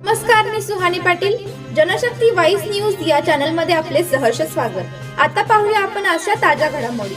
नमस्कार मी Suhani Patil. Janshakti voice news या चॅनलमध्ये आपले सहर्ष स्वागत. आता पाहूया आपण अशा ताज्या घडामोडी.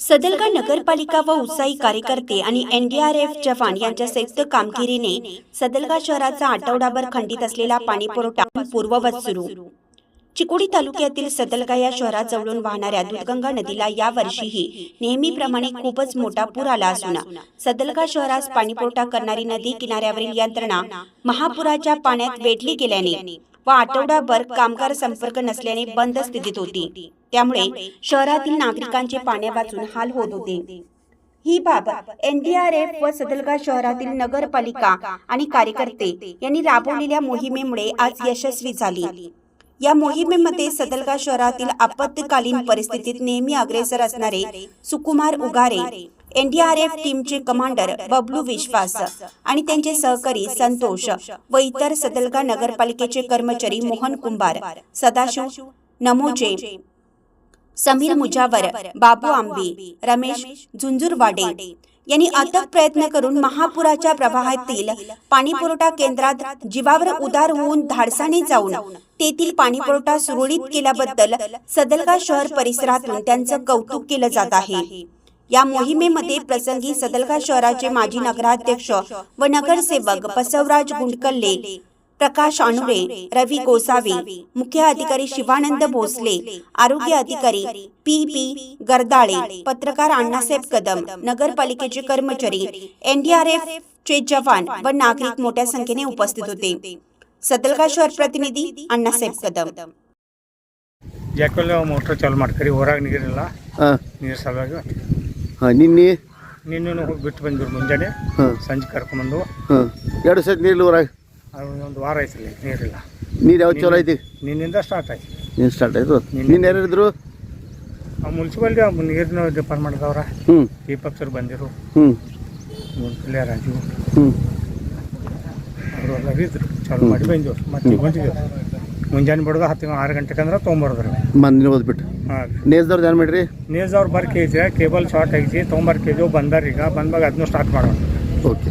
सदलगा नगरपालिका व उत्साही कार्यकर्ते आणि एनडीआरएफ जवान यांच्या संयुक्त कामगिरीने सदलगा शहराचा आठवडाभर खंडित असलेला पाणीपुरवठा पूर्ववत सुरू. चिकोडी तालुक्यातील सदलगा या शहराजवळून वाहणाऱ्या दूधगंगा नदीला या वर्षीही नेहमीप्रमाणे खूपच मोठा पूर आला असून सदलगा शहरास पाणीपुरवठा करणारी नदी किनाऱ्यावरील यंत्रणा महापुराच्या पाण्यात वेढली गेल्याने व आठवडाभर कामगार संपर्क नसल्याने बंद स्थितीत होती. त्यामुळे शहरातील नागरिकांचे पाण्या वाचून हाल होत होते. ही बाब एनडीआरएफ व सदलगा शहरातील नगरपालिका आणि कार्यकर्ते यांनी राबवलेल्या मोहिमेमुळे आज यशस्वी झाली. या मोहिमेमध्ये सदलगा शहरातील आपत्कालीन परिस्थितीत नेहमी अग्रेसर असणारे सुकुमार उगारे एनडीआरएफ टीमचे कमांडर बबलू विश्वास आणि त्यांचे सहकारी संतोष व इतर सदलगा नगरपालिकेचे कर्मचारी मोहन कुंभार सदाशिव नमोजे समीर मुजावर बाबू आंबे रमेश झुंझुरवाडे यांनी अथक प्रयत्न करून महापुराच्या प्रवाहातील पाणीपुरवठा केंद्रात जीवावर उदार होऊन धाडसाने जाऊन तेथील पाणीपुरवठा सुरळीत केल्याबद्दल सदलगा शहर परिसरातून त्यांचं कौतुक केलं जात आहे. या मोहिमेमध्ये प्रसंगी सदलगा शहराचे माजी नगराध्यक्ष व नगरसेवक बसवराज गुंडकल्ले प्रकाश आनुरे रवी गोसावी मुख्य अधिकारी शिवानंद भोसले आरोग्य अधिकारी पी पी गरदाळे पत्रकार अण्णासाहेब कदम नगरपालिकेचे कर्मचारी एनडीआरएफ चे जवान व नागरिक मोठ्या संख्येने उपस्थित होते सदलगा शहर प्रतिनिधी अण्णासाहेब कदम ಜಾಕಲ್ಲಿ ಮೋಟ್ರ್ ಚಾಲು ಮಾಡ್ಕರಿ ಹೊರಗೆ ನೀರಿಲ್ಲ ಹಾಂ ನೀರು ಸಲುವಾಗಿ ಹಾಂ ನಿನ್ನೆ ನಿನ್ನೆ ಹೋಗಿ ಬಿಟ್ಟು ಬಂದಿರು ಮುಂಜಾನೆ ಹಾಂ ಸಂಜೆ ಕರ್ಕೊಂಬಂದು ಹಾಂ ಎರಡು ಸತಿ ನೀರು ಊರಾಗ ಅದು ಒಂದು ವಾರ ಆಯ್ತು ನೀರಿಲ್ಲ. ನೀರು ಯಾವ ಚಲೋ ಐತಿ? ನಿನ್ನಿಂದ ಸ್ಟಾರ್ಟ್ ಆಯ್ತು. ನೀರು ಸ್ಟಾರ್ಟ್ ಆಯಿತು. ನಿನ್ನೆ ಯಾರಿದ್ರು ಆ ಮುನ್ಸಿಪಾಲ್ಟಿ ನೀರಿನ ಡಿಪಾರ್ಟ್ಮೆಂಟ್ದವ್ರ ಹ್ಞೂ ದೀಪಕ್ ಸರ್ ಬಂದಿರು. ಹ್ಞೂ ಮುನ್ಸಿಪಲ್ಯ ರಾಜು. ಹ್ಞೂ ಅವರು ಎಲ್ಲ ಇದ್ರು. ಚಾಲು ಮಾಡಿ ಬಂದಿವ್ರು ಮತ್ತೆ ಬಂದಿದ್ದೇವೆ ಮುಂಜಾನೆ ಬಿಡೋದು ಹತ್ತು ಆರು ಗಂಟೆಗೆ ಅಂದ್ರೆ ತೊಗೊಂಬರ್ದ್ರು ಮಂದಿನ ಓದ್ಬಿಟ್ಟು ಹಾಂ. ನೇಜ್ದವ್ರದ್ದು ಏನು ಮಾಡಿರಿ? ನೇಜ್ದವ್ರು ಬರ್ ಬರ್ಕೆ ಜಿ ಕೇಬಲ್ ಶಾರ್ಟ್ ಐತಿ ತೊಗೊಂಬರ್ಕಿದ್ವು ಬಂದಾರ ಈಗ. ಬಂದಾಗ ಅದನ್ನು ಸ್ಟಾರ್ಟ್ ಮಾಡೋಣ. ಓಕೆ.